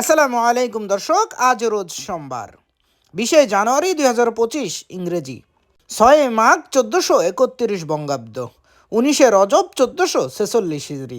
আসসালামু আলাইকুম দর্শক, আজ রোজ সোমবার, বিশে জানুয়ারি দুই হাজার পঁচিশ, ইংরেজি। ছয় মাঘ চোদ্দোশো একত্রিশ বঙ্গাব্দ, উনিশে রজব চোদ্দোশো ছেচল্লিশ হিজড়ি।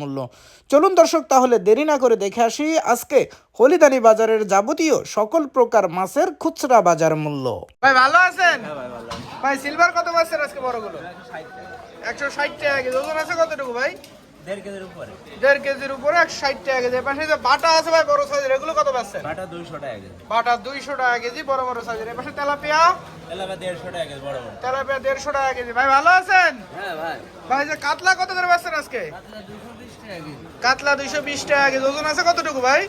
মূল্য। চলুন দর্শক, তাহলে দেরি না করে দেখে আসি আজকে হলিদানি বাজারের যাবতীয় সকল প্রকার মাছের খুচরা বাজার মূল্য। ভাই, ভালো আছেন? ভাই সিলভার কত মাছের আজকে বড়গুলো? একশো ষাট টাকা ওজন আছে কতটুকু ভাই? দেড় কেজির উপরে। ষাট টাকা কেজি। পাশে যে বাটা আছে ভাই বড় সাইজের এগুলো কত পাচ্ছেন বাটা দুইশো টাকা কেজি। বাটা দুইশো টাকা কেজি বড় বড় সাইজের। পাশে তেলাপিয়া? এলাকা দেড়শো টাকা কেজি বড় বড়। তেলাপিয়া দেড়শো টাকা কেজি। ভাই ভালো আছেন? হ্যাঁ ভাই। ভাই যে কাতলা কত করে পাচ্ছেন আজকে? কাতলা দুইশো বিশ টাকা কেজি। ওজন আছে কতটুকু ভাই?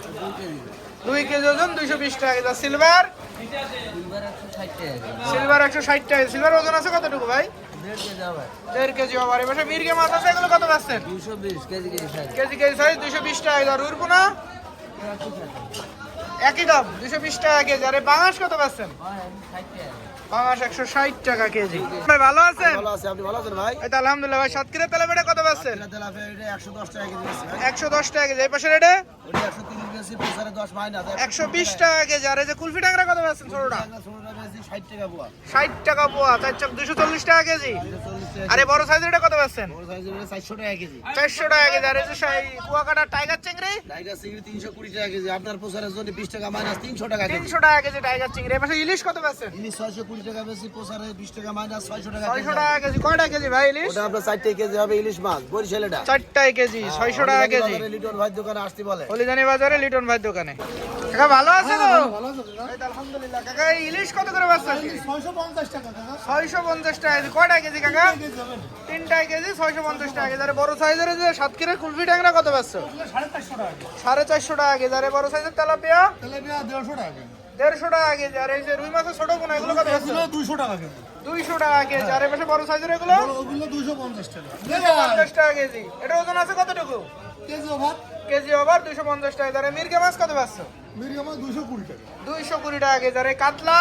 দুই কেজি। ওজন দুইশো বিশ টাকা কেজি। সিলভার? সিলভার একশো ষাট টাকা সিলভার ওজন আছে কতটুকু ভাই? দেড় কেজি আবার এবার মির্গে মাছ আছে এগুলো কত পাচ্ছেন দুশো বিশ kg kg size kg kg size বিশ টাকা রুরপুনা একই দাম বিশ টাকা কেজি আর কত পাচ্ছেন? একশো ষাট টাকা কেজি। ভাই ভালো আছেন? ভালো আছে আপনি ভালো আছেন ভাই? এই আলহামদুলিল্লাহ ভাই সাতক্ষীরা তেলে বেড়ে কত পাচ্ছেন? তেলাপিয়া এটা একশো দশ টাকা কেজি একশো দশ টাকা কেজি এই পাশে রেটে একশো বেশি বিশ টাকা। কেজি। আর এই যে কুলফি কত ছোটটা বেশি টাকা পোয়া। ষাট টাকা পোয়া চক টাকা কেজি। আর বড় সাইজের এটা কত পাচ্ছেন বড় সাইজের এটা চারশো টাকা কেজি। চারশো টাকা কেজি। আর এই যে সেই কুয়াকাটা টাইগার চিংড়ি? টাইগার চিংড়ি তিনশো কুড়ি টাকা কেজি। আপনার জন্য টাকা মাইনাস টাকা কেজি। টাকা কেজি টাইগার চিংড়ি। পাশে ইলিশ কত পাচ্ছেন ইলিশ ছয়শো কুড়ি টাকা বেশি টাকা মাইনাস ছয়শো টাকা কেজি। ছয়শো টাকা কেজি। কয়টা কেজি ভাই ইলিশ? ওটা আপনার চারটে কেজি হবে ইলিশ মাছ কেজি ছয়শো টাকা কেজি। লিটন ভাই দোকানে আসতে বলে। হলিদানি বাজারে লিটন ভাই দোকানে। কাকা ভালো আছে তো? আলহামদুলিল্লাহ। কাকা ইলিশ কত করে বাচ্চা ছয়শো পঞ্চাশ টাকা কেজি। কয়টা কেজি কাকা? তিনটায় কেজি ছয়শো পঞ্চাশ টাকা কেজি। আরে বড় সাইজের যে সাতক্ষীরের কুলফি ট্যাংরা কত বাচ্চা সাড়ে চারশো টাকা। কেজি। আরে বড় সাইজের তেলাপিয়া? দেড়শো টাকা কেজি আর এই যে রুই মাছের ছোট কোনা এগুলো কত পাচ্ছ দুইশো টাকা কেজি। দুইশো টাকা কেজি আর এই পাশে বড় সাইজের এগুলো? ওগুলো দুইশো পঞ্চাশ টাকা। দুইশো পঞ্চাশ টাকা কেজি। এটা ওজন আছে কতটুকু? কেজি ওভার কেজি ওভার দুইশো পঞ্চাশ টাকা আর মির্গে মাছ কত পাচ্ছ? মিরিয়াম মাছ দুইশো কুড়ি টাকা। দুইশো কুড়ি টাকা কেজি। আর এই কাতলা?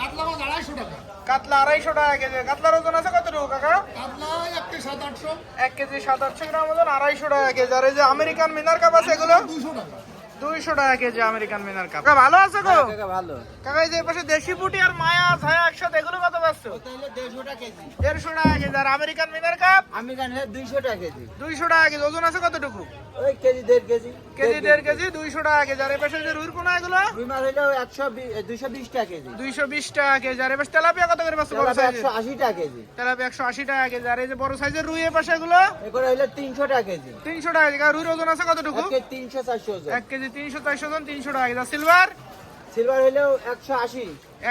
কাতলা মাছ আড়াইশো টাকা। কাতলা আড়াইশো টাকা কেজি। কাতলার ওজন আছে কতটুকু কাকা? কাতলা এক কেজি সাত আটশো। এক কেজি সাত আটশো গ্রাম ওজন আড়াইশো টাকা কেজি। আর এই যে আমেরিকান মিনার কাপ আছে এগুলো? দুইশো টাকা। দুইশো টাকা কেজি আমেরিকান মিনার কাপ। ভালো আছে গো? ভালো। কাকা এই যে পাশে দেশি পুটি আর মায়া ছায়া একসাথে এগুলো কত পাচ্ছ? দেড়শো টাকা কেজি। দেড়শো টাকা কেজি। আর আমেরিকান মিনার কাপ? আমি জানি দুইশো টাকা কেজি। দুইশো টাকা কেজি। ওজন আছে কতটুকু? ওই কেজি দেড় কেজি। কেজি দেড় কেজি দুইশো টাকা কেজি। আর এই পাশে যে এগুলো? রুই মাছ হইলেও একশো দুইশো বিশ টাকা কেজি। দুইশো বিশ টাকা কেজি। আর তেলাপিয়া কত করে বড় সাইজের? একশো আশি টাকা কেজি। তেলাপিয়া একশো আশি টাকা কেজি। আর এই যে বড় সাইজের রুই এর পাশে এগুলো? এগুলো হইলে তিনশো টাকা কেজি। তিনশো টাকা কেজি। আর রুইর ওজন আছে কতটুকু? এক কেজি তিনশো চারশো ওজন। এক কেজি তিনশো চারশো জন তিনশো টাকা কেজি। সিলভার? সিলভার হইলেও একশো আশি।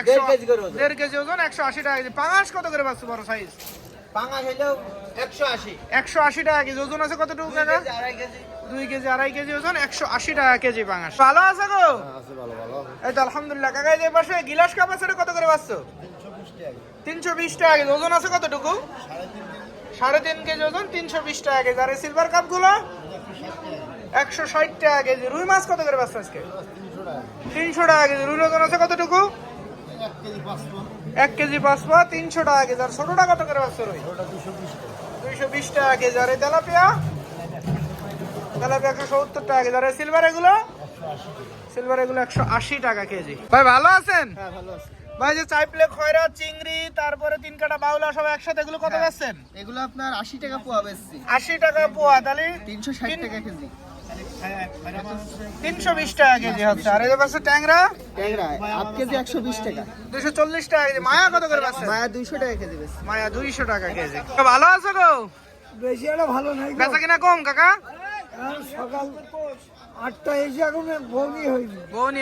দেড় কেজি করে ওজন। দেড় কেজি ওজন একশো আশি টাকা কেজি। পাঙাশ কত করে পাচ্ছ বড় সাইজ? পাঙাশ হইলেও একশো আশি। একশো আশি টাকা কেজি ওজন আছে কতটুকু কাকা? আড়াই কেজি। দুই কেজি আড়াই কেজি ওজন একশো আশি টাকা কেজি পাঙাশ। ভালো আছে গো? আছে ভালো ভালো। এই তো আলহামদুলিল্লাহ। কাকা এই যে পাশে গিলাস কাপ আছে কত করে পাচ্ছ? তিনশো বিশ টাকা কেজি। ওজন আছে কতটুকু? সাড়ে তিন কেজি ওজন তিনশো বিশ টাকা কেজি। আর এই সিলভার কাপগুলো একশো ষাট টাকা কেজি। রুই মাছ কত করে পাচ্ছ আজকে? তিনশো টাকা কেজি। রুই ওজন আছে কতটুকু? এক কেজি পাঁচ পা তিনশো টাকা কেজি। আর ছোটটা কত করে পাচ্ছ রুই দুইশো বিশ টাকা কেজি। আর এই তেলাপিয়া? তেলাপিয়া একশো সত্তর টাকা কেজি। আর সিলভার এগুলো? সিলভার এগুলো একশো আশি টাকা কেজি। ভাই ভালো আছেন? ভাই যে চাইপলে খয়রা চিংড়ি তারপরে তিন কাটা বাউলা সব একসাথে এগুলো কত পাচ্ছেন এগুলো আপনার আশি টাকা পোয়া বেশি আশি টাকা পোয়া তাহলে তিনশো ষাট টাকা কেজি। তিনশো বিশ টাকা কেজি হচ্ছে। আর এই যে পাচ্ছে ট্যাংরা? ট্যাংরা কেজি একশো বিশ টাকা। দুশো চল্লিশ টাকা কেজি। মায়া কত করে পাচ্ছেন মায়া দুইশো টাকা কেজি বেশি মায়া দুইশো টাকা কেজি। ভালো আছো গো? বেশি ভালো নাই বেচা কিনা কম কাকা? সকাল আটটা এসে এখন বৌনি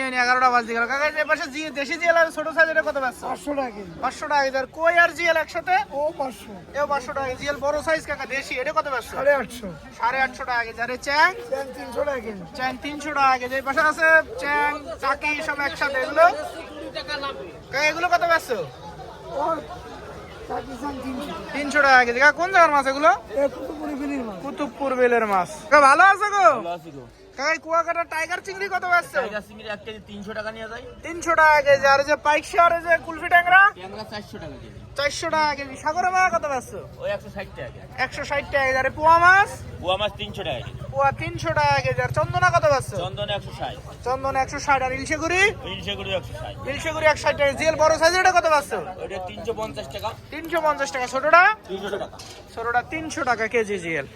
হয়নি। এগারোটা বাজতে গেল। কাকা এই পাশে জি দেশি জিএল আর ছোট সাইজ এটা কত পাচ্ছ পাঁচশো টাকা পাঁচশো টাকা এদের কই আর জিএল একসাথে? ও পাঁচশো। এও পাঁচশো টাকা জিএল বড় সাইজ কাকা দেশি। এটা কত পাচ্ছ সাড়ে আটশো। সাড়ে আটশো টাকা কেজি। আরে চ্যাং? তিনশো টাকা কেজি। চ্যাং তিনশো টাকা কেজি। এই পাশে আছে চ্যাং চাকি সব একসাথে। এগুলো? এগুলো কত চান তিনশো টাকা কেজি। কোন জায়গার মাছ এগুলো? কুতুবপুর বেলের মাছ। ভালো আছে গো? ভালো আছি গো। কাকা এই কুয়াকাটা টাইগার চিংড়ি কত পাচ্ছ টাইগার চিংড়ি এক কেজি তিনশো টাকা নিয়ে যায়। তিনশো টাকা কেজি। আর যে পাইক শিয়ার যে কুলফি ট্যাংরা? ট্যাংরা চারশো টাকা কেজি। চারশো টাকা কেজি। সাগরে মাছ কত পাচ্ছ ওই একশো ষাট টাকা কেজি। একশো ষাট টাকা আর পোয়া মাছ? বুয়া মাছ তিনশো টাকা কেজি। পোয়া তিনশো টাকা কেজি আর চন্দনা কত পাচ্ছে চন্দন একশো ষাট। চন্দন একশো ষাট আর ইলশেগুড়ি? ইলশেগুড়ি একশো ষাট। ইলশেগুড়ি এক ষাট টাকা জিএল বড় সাইজের এটা কত পাচ্ছে ওইটা তিনশো পঞ্চাশ টাকা। তিনশো পঞ্চাশ টাকা ছোটটা? তিনশো টাকা। ছোটটা তিনশো টাকা কেজি জিএল।